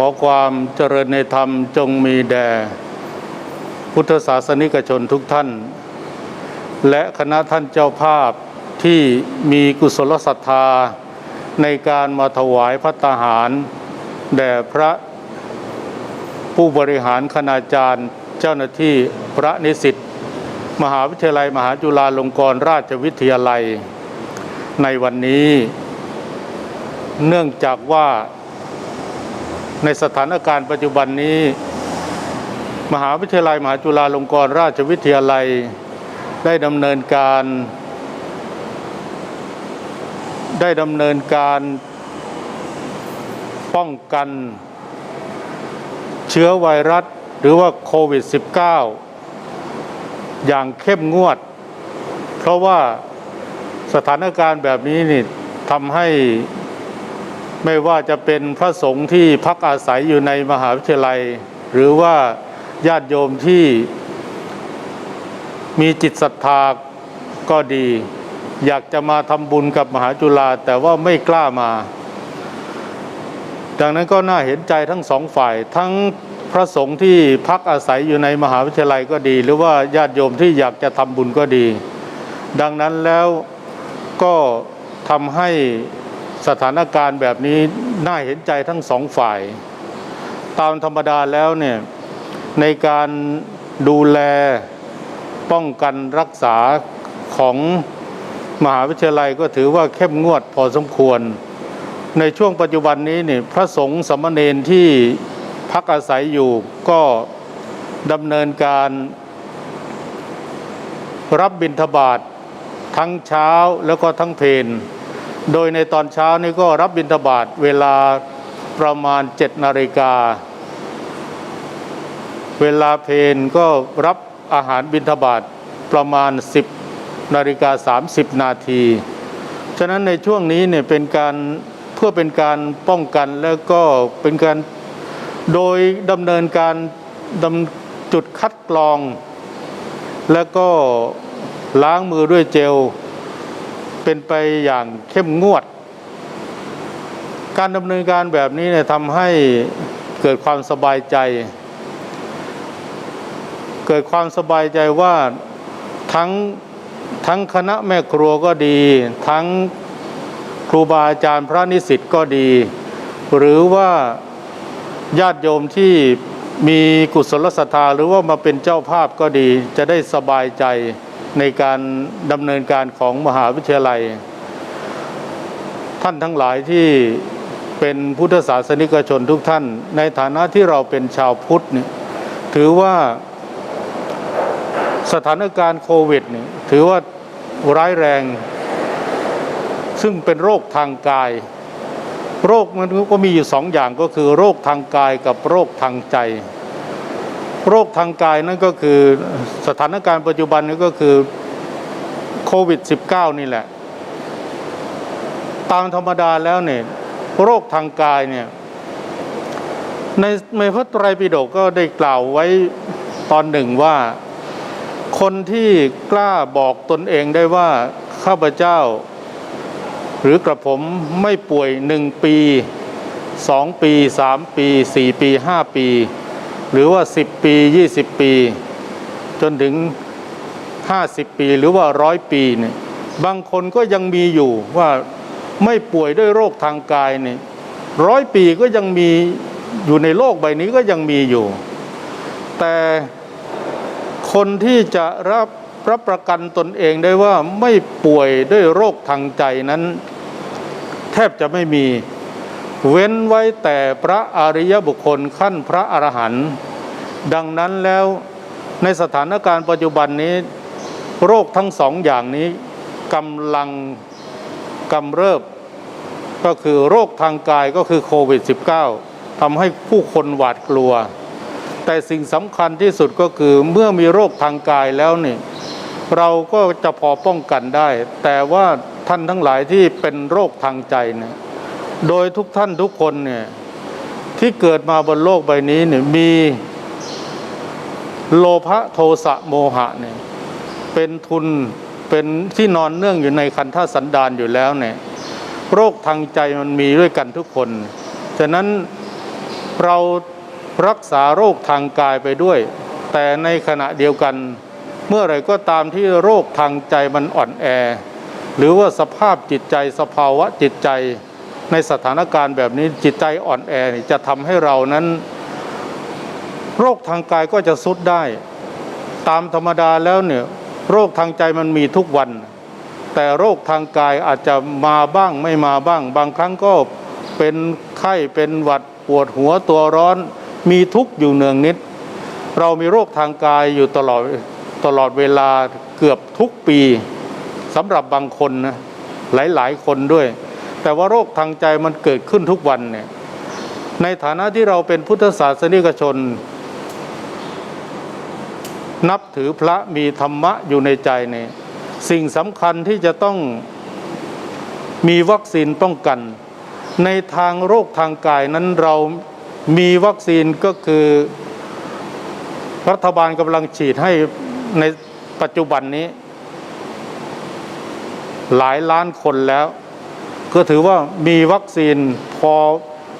ขอความเจริญในธรรมจงมีแด่พุทธศาสนิกชนทุกท่าน และคณะท่านเจ้าภาพที่มีกุศลศรัทธา ในการมาถวายพัตตาหาร แด่พระผู้บริหารคณาจารย์เจ้าหน้าที่พระนิสิตมหาวิทยาลัยมหาจุฬาลงกรณราชวิทยาลัย ในวันนี้ เนื่องจากว่า ในสถานการณ์ปัจจุบันนี้ มหาวิทยาลัยมหาจุฬาลงกรณราชวิทยาลัยได้ดำเนินการ ได้ดำเนินการป้องกันเชื้อไวรัสหรือว่าโควิด -19 อย่างเข้มงวด เพราะว่าสถานการณ์แบบนี้นี่ทำให้ ไม่ว่าจะเป็นพระสงฆ์ที่พักอาศัยอยู่ในมหาวิทยาลัย หรือว่าญาติโยมที่มีจิตศรัทธาก็ดี อยากจะมาทำบุญกับมหาจุฬาแต่ว่าไม่กล้ามา ดังนั้นก็น่าเห็นใจทั้งสองฝ่าย ทั้งพระสงฆ์ที่พักอาศัยอยู่ในมหาวิทยาลัยก็ดี หรือว่าญาติโยมที่อยากจะทำบุญก็ดี ดังนั้นแล้วก็ทำให้ สถานการณ์แบบนี้น่าเห็นใจทั้งสองฝ่าย ตามธรรมดาแล้วเนี่ยในการดูแลป้องกันรักษาของมหาวิทยาลัยก็ถือว่าเข้มงวดพอสมควร ในช่วงปัจจุบันนี้เนี่ยพระสงฆ์สามเณรที่พักอาศัยอยู่ก็ดำเนินการรับบิณฑบาตทั้งเช้าแล้วก็ทั้งเพน โดยในตอนเช้านี่ก็รับบิณฑบาตเวลาประมาณเจ็ดนาฬิกา เวลาเพนก็รับอาหารบิณฑบาตประมาณ 10นาฬิกา30 นาที ฉะนั้นในช่วงนี้เนี่ยเป็นการเพื่อเป็นการป้องกันแล้วก็เป็นการโดยดำเนินการดำจุดคัดกรอง แล้วก็ล้างมือด้วยเจล เป็นไปอย่างเข้มงวด การดำเนินการแบบนี้เนี่ยทำให้เกิดความสบายใจ เกิดความสบายใจว่าทั้งทั้งคณะแม่ครัวก็ดี ทั้งครูบาอาจารย์พระนิสิตก็ดี หรือว่าญาติโยมที่มีกุศลศรัทธาหรือว่ามาเป็นเจ้าภาพก็ดีจะได้สบายใจ ในการดำเนินการของมหาวิทยาลัย ท่านทั้งหลายที่เป็นพุทธศาสนิกชนทุกท่าน ในฐานะที่เราเป็นชาวพุทธเนี่ยถือว่าสถานการณ์โควิดเนี่ยถือว่าร้ายแรง ซึ่งเป็นโรคทางกาย โรคมันก็มีอยู่สองอย่างก็คือโรคทางกายกับโรคทางใจ โรคทางกายนั่นก็คือสถานการณ์ปัจจุบันนี้ก็คือโควิด -19 นี่แหละ ตามธรรมดาแล้วเนี่ยโรคทางกายเนี่ยในในพระไตรปิฎกก็ได้กล่าวไว้ตอนหนึ่งว่า คนที่กล้าบอกตนเองได้ว่าข้าพเจ้า หรือกระผมไม่ป่วยหนึ่งปีสองปีสามปีสี่ปีห้าปี หรือว่าสิบปียี่สิบปี จนถึงห้าสิบปีหรือว่าร้อยปีเนี่ยบางคนก็ยังมีอยู่ว่าไม่ป่วยด้วยโรคทางกายเนี่ยร้อยปีก็ยังมีอยู่ในโลกใบนี้ก็ยังมีอยู่ แต่คนที่จะรับรับประกันตนเองได้ว่าไม่ป่วยด้วยโรคทางใจนั้น แทบจะไม่มี เว้นไว้แต่พระอริยบุคคลขั้นพระอรหันต์ดังนั้นแล้วในสถานการณ์ปัจจุบันนี้ โรคทั้งสองอย่างนี้กำลังกำเริบ ก็คือโรคทางกายก็คือโควิด -19 ทำให้ผู้คนหวาดกลัว แต่สิ่งสำคัญที่สุดก็คือเมื่อมีโรคทางกายแล้วนี่เราก็จะพอป้องกันได้ แต่ว่าท่านทั้งหลายที่เป็นโรคทางใจเนี่ย โดยทุกท่านทุกคนเนี่ยที่เกิดมาบนโลกใบนี้เนี่ยมีโลภะโทสะโมหะเนี่ยเป็นทุนเป็นที่นอนเนื่องอยู่ในคันธสันดานอยู่แล้วเนี่ยโรคทางใจมันมีด้วยกันทุกคน ฉะนั้นเรารักษาโรคทางกายไปด้วย แต่ในขณะเดียวกัน เมื่อไรก็ตามที่โรคทางใจมันอ่อนแอ หรือว่าสภาพจิตใจสภาวะจิตใจ ในสถานการณ์แบบนี้จิตใจอ่อนแอจะทำให้เรานั้น โรคทางกายก็จะสุดได้ ตามธรรมดาแล้วเนี่ยโรคทางใจมันมีทุกวัน แต่โรคทางกายอาจจะมาบ้างไม่มาบ้าง บางครั้งก็เป็นไข้เป็นหวัดปวดหัวตัวร้อน มีทุกข์อยู่เนืองนิด เรามีโรคทางกายอยู่ตลอดตลอดเวลาเกือบทุกปีสำหรับบางคนนะหลายๆ คนด้วย แต่ว่าโรคทางใจมันเกิดขึ้นทุกวันเนี่ยในฐานะที่เราเป็นพุทธศาสนิกชน นับถือพระมีธรรมะอยู่ในใจเนี่ยสิ่งสำคัญที่จะต้องมีวัคซีนป้องกัน ในทางโรคทางกายนั้นเรามีวัคซีนก็คือ รัฐบาลกำลังฉีดให้ในปัจจุบันนี้ หลายล้านคนแล้ว ก็ถือว่ามีวัคซีนพอ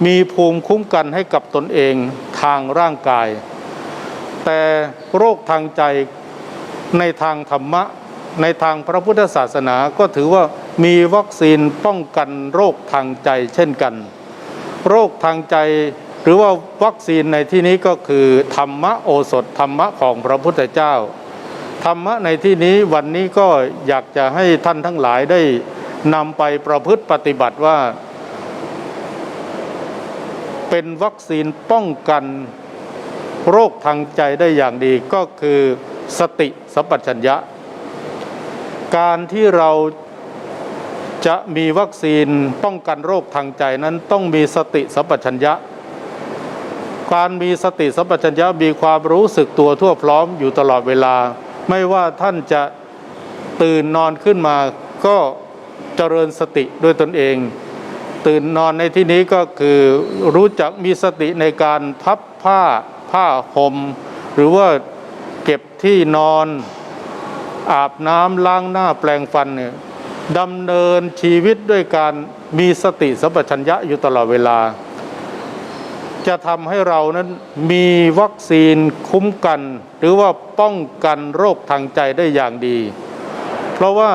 มีภูมิคุ้มกันให้กับตนเองทางร่างกาย แต่โรคทางใจในทางธรรมะ ในทางพระพุทธศาสนาก็ถือว่ามีวัคซีนป้องกันโรคทางใจเช่นกัน โรคทางใจหรือว่าวัคซีนในที่นี้ก็คือ ธรรมะโอสถธรรมะของพระพุทธเจ้า ธรรมะในที่นี้วันนี้ก็อยากจะให้ท่านทั้งหลายได้ นำไปประพฤติปฏิบัติว่า เป็นวัคซีนป้องกันโรคทางใจได้อย่างดีก็คือสติสัมปชัญญะ การที่เราจะมีวัคซีนป้องกันโรคทางใจนั้นต้องมีสติสัมปชัญญะ การมีสติสัมปชัญญะมีความรู้สึกตัวทั่วพร้อมอยู่ตลอดเวลา ไม่ว่าท่านจะตื่นนอนขึ้นมาก็ เจริญสติด้วยตนเอง ตื่นนอนในที่นี้ก็คือรู้จักมีสติในการพับผ้าผ้าห่มหรือว่าเก็บที่นอนอาบน้ำล้างหน้าแปลงฟันเนี่ยดำเนินชีวิตด้วยการมีสติสัมปชัญญะอยู่ตลอดเวลา จะทำให้เรานั้นมีวัคซีนคุ้มกัน หรือว่าป้องกันโรคทางใจได้อย่างดี เพราะว่า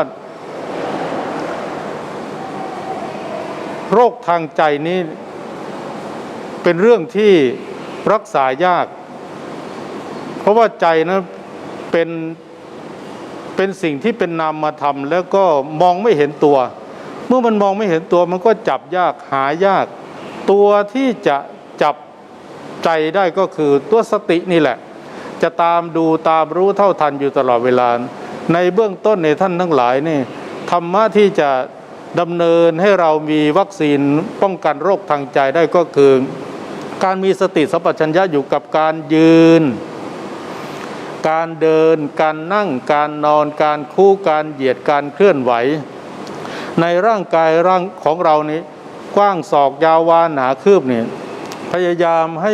โรคทางใจนี้เป็นเรื่องที่รักษายาก เพราะว่าใจนะเป็นเป็นสิ่งที่เป็นนามธรรมแล้วก็มองไม่เห็นตัว เมื่อมันมองไม่เห็นตัวมันก็จับยากหายาก ตัวที่จะจับใจได้ก็คือตัวสตินี่แหละ จะตามดูตามรู้เท่าทันอยู่ตลอดเวลา ในเบื้องต้นในท่านทั้งหลายนี่ธรรมะที่จะ ดำเนินให้เรามีวัคซีนป้องกันโรคทางใจได้ก็คือ การมีสติสัมปชัญญะอยู่กับการยืน การเดิน การนั่ง การนอน การคู่การเหยียดการเคลื่อนไหว ในร่างกายร่างของเรานี้ กว้างศอกยาววานหนาคืบเนี่ยพยายามให้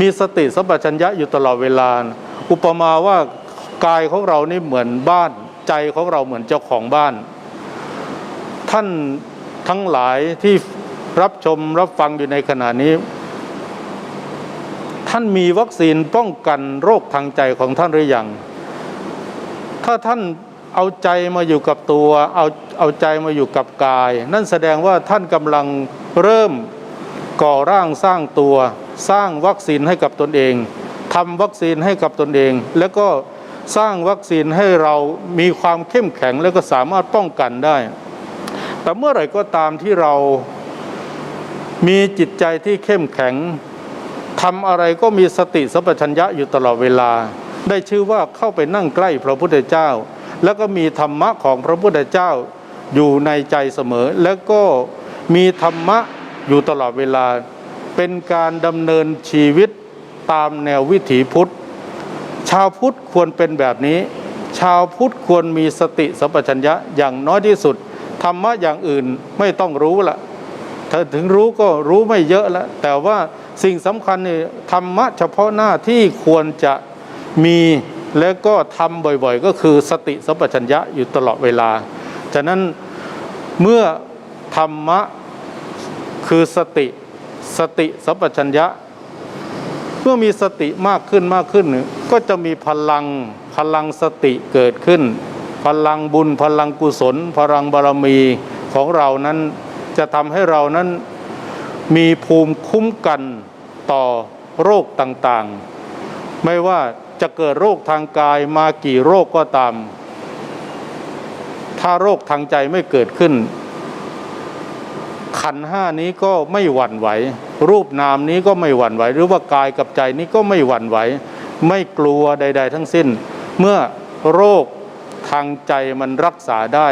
มีสติสัมปชัญญะอยู่ตลอดเวลา อุปมาว่ากายของเรานี่เหมือนบ้าน ใจของเราเหมือนเจ้าของบ้าน ท่านทั้งหลายที่รับชมรับฟังอยู่ในขณะนี้ ท่านมีวัคซีนป้องกันโรคทางใจของท่านหรือยัง ถ้าท่านเอาใจมาอยู่กับตัวเอาเอาใจมาอยู่กับกาย นั่นแสดงว่าท่านกำลังเริ่มก่อร่างสร้างตัว สร้างวัคซีนให้กับตนเองทำวัคซีนให้กับตนเอง แล้วก็สร้างวัคซีนให้เรามีความเข้มแข็ง แล้วก็สามารถป้องกันได้ แต่เมื่อไหร่ก็ตามที่เรามีจิตใจที่เข้มแข็งทำอะไรก็มีสติสัมปชัญญะอยู่ตลอดเวลา ได้ชื่อว่าเข้าไปนั่งใกล้พระพุทธเจ้า แล้วก็มีธรรมะของพระพุทธเจ้าอยู่ในใจเสมอ แล้วก็มีธรรมะอยู่ตลอดเวลา เป็นการดำเนินชีวิตตามแนววิถีพุทธ ชาวพุทธควรเป็นแบบนี้ ชาวพุทธควรมีสติสัมปชัญญะอย่างน้อยที่สุด รรมะอย่างอื่นไม่ต้องรู้ละถ้าถึงรู้ก็รู้ไม่เยอะแล้วแต่ว่าสิ่งสำคัญนี่ธรรมะเฉพาะหน้าที่ควรจะมีแล้วก็ทำบ่อยๆ ก็คือสติสัมปชัญญะอยู่ตลอดเวลา ฉะนั้นเมื่อธรรมะคือสติสติสัมปชัญญะเมื่อมีสติมากขึ้นมากขึ้น ก็จะมีพลังพลังสติเกิดขึ้น พลังบุญพลังกุศล พลังบารมีของเรานั้นจะทำให้เรานั้นมีภูมิคุ้มกันต่อโรคต่างๆ ไม่ว่าจะเกิดโรคทางกายมากี่โรคก็ตาม ถ้าโรคทางใจไม่เกิดขึ้น ขันห้านี้ก็ไม่หวั่นไหว รูปนามนี้ก็ไม่หวั่นไหว หรือว่ากายกับใจนี้ก็ไม่หวั่นไหว ไม่กลัวใด ๆ ทั้งสิ้น เมื่อโรค ทางใจมันรักษาได้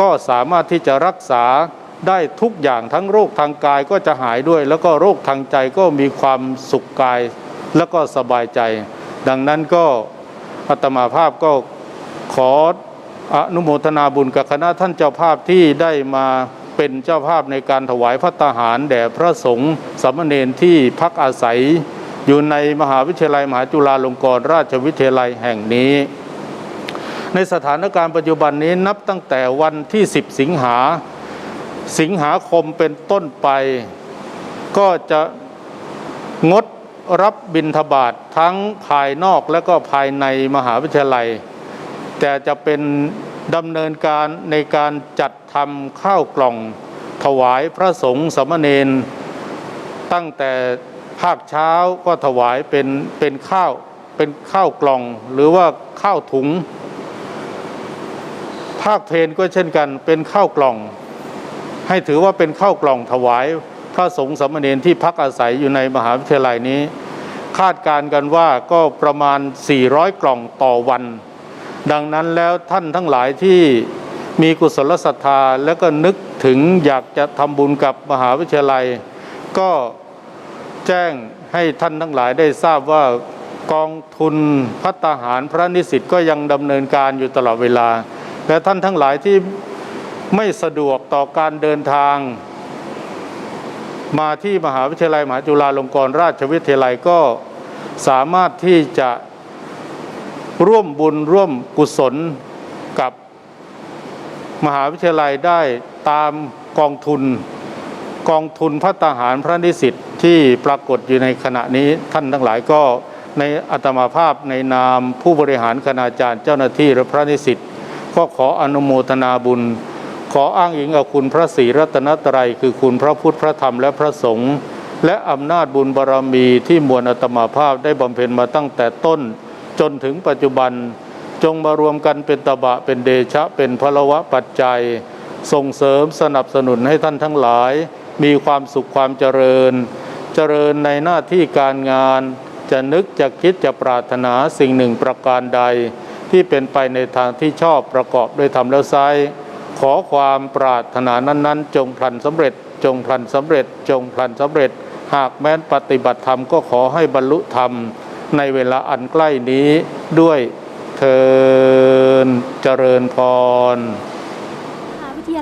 ก็สามารถที่จะรักษาได้ทุกอย่างทั้งโรคทางกายก็จะหายด้วย แล้วก็โรคทางใจก็มีความสุขกายแล้วก็สบายใจ ดังนั้นก็อาตมาภาพก็ขออนุโมทนาบุญกับคณะท่านเจ้าภาพที่ได้มาเป็นเจ้าภาพในการถวายพระตาหารแด่พระสงฆ์สามเณรที่พักอาศัย อยู่ในมหาวิทยาลัยมหาจุฬาลงกรณราชวิทยาลัยแห่งนี้ ในสถานการณ์ปัจจุบันนี้นับตั้งแต่วันที่ 10 สิงหา สิงหาคมเป็นต้นไป ก็จะงดรับบิณฑบาตททั้งภายนอกและก็ภายในมหาวิทยาลัย แต่จะเป็นดำเนินการในการจัดทำข้าวกล่องถวายพระสงฆ์สมเณรตั้งแต่ภาคเช้าก็ถวายเป็นเป็นข้าวเป็นข้าวกล่องหรือว่าข้าวถุงาคเพนก็เช่นกันเป็นข้าวกล่อง ให้ถือว่าเป็นข้าวกล่องถวาย พระสงฆ์สามเณรที่พักอาศัยอยู่ในมหาวิทยาลัยนี้ คาดการกันว่าก็ประมาณ 400 กล่องต่อวัน ดังนั้นแล้วท่านทั้งหลายที่มีกุศลศรัทธาแล้วก็นึกถึงอยากจะทำบุญกับมหาวิทยาลัย ก็แจ้งให้ท่านทั้งหลายได้ทราบว่ากองทุนพัฒหารพระนิสิตก็ยังดำเนินการอยู่ตลอดเวลา และท่านทั้งหลายที่ไม่สะดวกต่อการเดินทาง มาที่มหาวิทยาลัยมหาจุฬาลงกรณราชวิทยาลัยก็สามารถที่จะร่วมบุญร่วมกุศลกับมหาวิทยาลัยได้ตามกองทุนกองทุนพัฒหารพระนิสิตที่ปรากฏอยู่ในขณะนี้ท่านทั้งหลายก็ในอัตมาภาพในนามผู้บริหารคณาจารย์เจ้าหน้าที่และพระนิสิต ก็ขออนุโมทนาบุญ ขออ้างอิงเอาคุณพระศรีรัตนตรัยคือคุณพระพุทธพระธรรมและพระสงฆ์และอำนาจบุญบารรมีที่มวลอัตมาภาพได้บำเพ็ญมาตั้งแต่ต้น จนถึงปัจจุบัน จงมารวมกันเป็นตบะเป็นเดชะเป็นพลวะปัจจัย ส่งเสริมสนับสนุนให้ท่านทั้งหลาย มีความสุขความเจริญ เจริญในหน้าที่การงาน จะนึกจะคิดจะปรารถนาสิ่งหนึ่งประการใด ที่เป็นไปในทางที่ชอบประกอบด้วยธรรมแล้วไซขอความปรารถนานั้นๆ จงพลันสำเร็จ จงพลันสำเร็จ จงพลันสำเร็จ หากแม้นปฏิบัติธรรมก็ขอให้บรรลุธรรม ในเวลาอันใกล้นี้ด้วยเทินเจริญพร